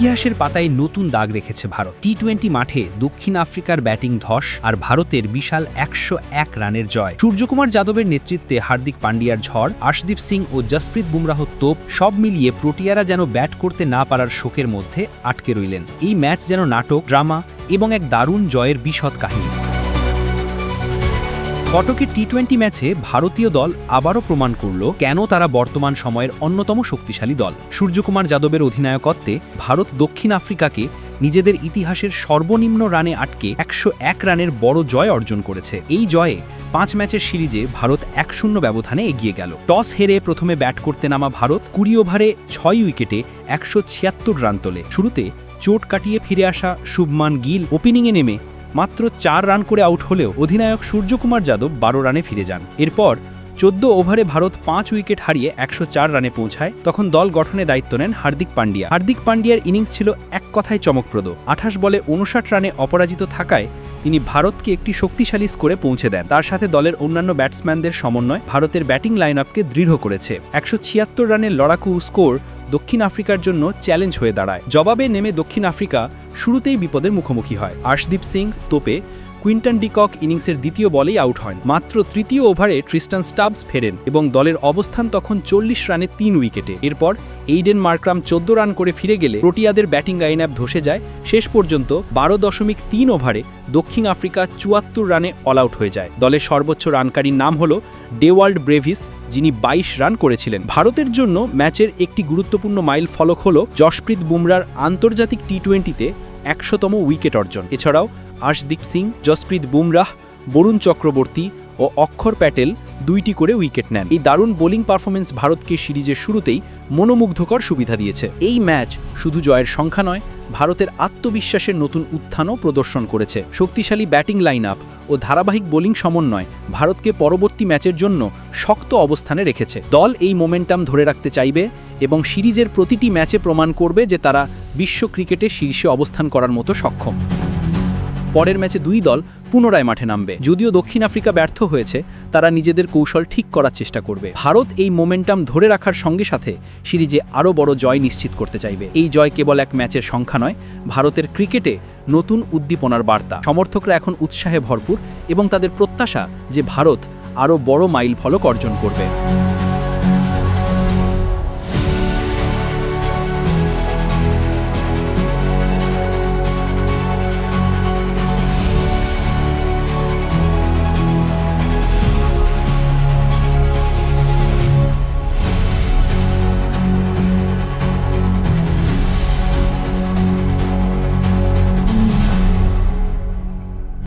ইতিহাসের পাতায় নতুন দাগ রেখেছে ভারত। টি টোয়েন্টি মাঠে দক্ষিণ আফ্রিকার ব্যাটিং ধস আর ভারতের বিশাল একশো এক রানের জয়। সূর্যকুমার যাদবের নেতৃত্বে হার্দিক পান্ডিয়ার ঝড়, আশদীপ সিং ও জসপ্রীত বুমরাহ তোপ সব মিলিয়ে প্রোটিয়ারা যেন ব্যাট করতে না পারার শোকের মধ্যে আটকে রইলেন। এই ম্যাচ যেন নাটক, ড্রামা এবং এক দারুণ জয়ের বিশদ কাহিনী। কটকের টি টোয়েন্টি ম্যাচে ভারতীয় দল আবারও প্রমাণ করল কেন তারা বর্তমান সময়ের অন্যতম শক্তিশালী দল। সূর্যকুমার যাদবের অধিনায়কত্বে ভারত দক্ষিণ আফ্রিকাকে নিজেদের ইতিহাসের সর্বনিম্ন রানে আটকে একশো এক রানের বড় জয় অর্জন করেছে। এই জয়ে পাঁচ ম্যাচের সিরিজে ভারত এক শূন্য ব্যবধানে এগিয়ে গেল। টস হেরে প্রথমে ব্যাট করতে নামা ভারত কুড়ি ওভারে ছয় উইকেটে একশো ছিয়াত্তর রান তোলে। শুরুতে চোট কাটিয়ে ফিরে আসা শুভমান গিল ওপেনিংয়ে নেমে মাত্র চার রান করে আউট হলেও অধিনায়ক সূর্যকুমার যাদব বারো রানে ফিরে যান। এরপর চোদ্দ ওভারে ভারত পাঁচ উইকেট হারিয়ে একশো চার রানে পৌঁছায়। তখন দল গঠনে দায়িত্ব নেন হার্দিক পান্ডিয়া। হার্দিক পান্ডিয়ার ইনিংস ছিল এক কথায় চমকপ্রদ। আঠাশ বলে উনষাট রানে অপরাজিত থাকায় তিনি ভারতকে একটি শক্তিশালী স্কোরে পৌঁছে দেন। তার সাথে দলের অন্যান্য ব্যাটসম্যানদের সমন্বয় ভারতের ব্যাটিং লাইন আপকে দৃঢ় করেছে। একশো ছিয়াত্তর রানের লড়াকু স্কোর দক্ষিণ আফ্রিকার জন্য চ্যালেঞ্জ হয়ে দাঁড়ায়। জবাবে নেমে দক্ষিণ আফ্রিকা শুরুতেই বিপদের মুখোমুখি হয়। আশদীপ সিং, তোপে কুইন্টন ডিকক ইনিংসের দ্বিতীয় বলেই আউট হন। মাত্র তৃতীয় ওভারে ট্রিস্টান স্টাবস ফেরেন এবং দলের অবস্থান তখন চল্লিশ রানে তিন উইকেটে। এরপর এইডেন মার্ক্রাম চোদ্দ রান করে ফিরে গেলে প্রোটিয়াদের ব্যাটিং লাইন আপ ধসে যায়। শেষ পর্যন্ত বারো দশমিক তিন ওভারে দক্ষিণ আফ্রিকা চুয়াত্তর রানে অল আউট হয়ে যায়। দলের সর্বোচ্চ রানকারীর নাম হল ডেওয়াল্ড ব্রেভিস, যিনি ২২ রান করেছিলেন। ভারতের জন্য ম্যাচের একটি গুরুত্বপূর্ণ মাইল ফলক হল যশপ্রীত বুমরার আন্তর্জাতিক টি টোয়েন্টিতে একশোতম উইকেট অর্জন। এছাড়াও আশদীপ সিং, জসপ্রীত বুমরাহ, বরুণ চক্রবর্তী ও অক্ষর প্যাটেল দুইটি করে উইকেট নেন। এই দারুণ বোলিং পারফরমেন্স ভারতকে সিরিজের শুরুতেই মনোমুগ্ধকর সুবিধা দিয়েছে। এই ম্যাচ শুধু জয়ের সংখ্যা নয় ভারতের আত্মবিশ্বাসের নতুন উত্থানও প্রদর্শন করেছে। শক্তিশালী ব্যাটিং লাইন আপ ও ধারাবাহিক বোলিং সমন্বয় ভারতকে পরবর্তী ম্যাচের জন্য শক্ত অবস্থানে রেখেছে। দল এই মোমেন্টাম ধরে রাখতে চাইবে এবং সিরিজের প্রতিটি ম্যাচে প্রমাণ করবে যে তারা বিশ্ব ক্রিকেটে শীর্ষে অবস্থান করার মতো সক্ষম। পরের ম্যাচে দুই দল পুনরায় মাঠে নামবে। যদিও দক্ষিণ আফ্রিকা ব্যর্থ হয়েছে, তারা নিজেদের কৌশল ঠিক করার চেষ্টা করবে। ভারত এই মোমেন্টাম ধরে রাখার সঙ্গে সাথে সিরিজে আরও বড় জয় নিশ্চিত করতে চাইবে। এই জয় কেবল এক ম্যাচের সংখ্যা নয়, ভারতের ক্রিকেটে নতুন উদ্দীপনার বার্তা। সমর্থকরা এখন উৎসাহে ভরপুর এবং তাদের প্রত্যাশা যে ভারত আরও বড় মাইল ফলক অর্জন করবে।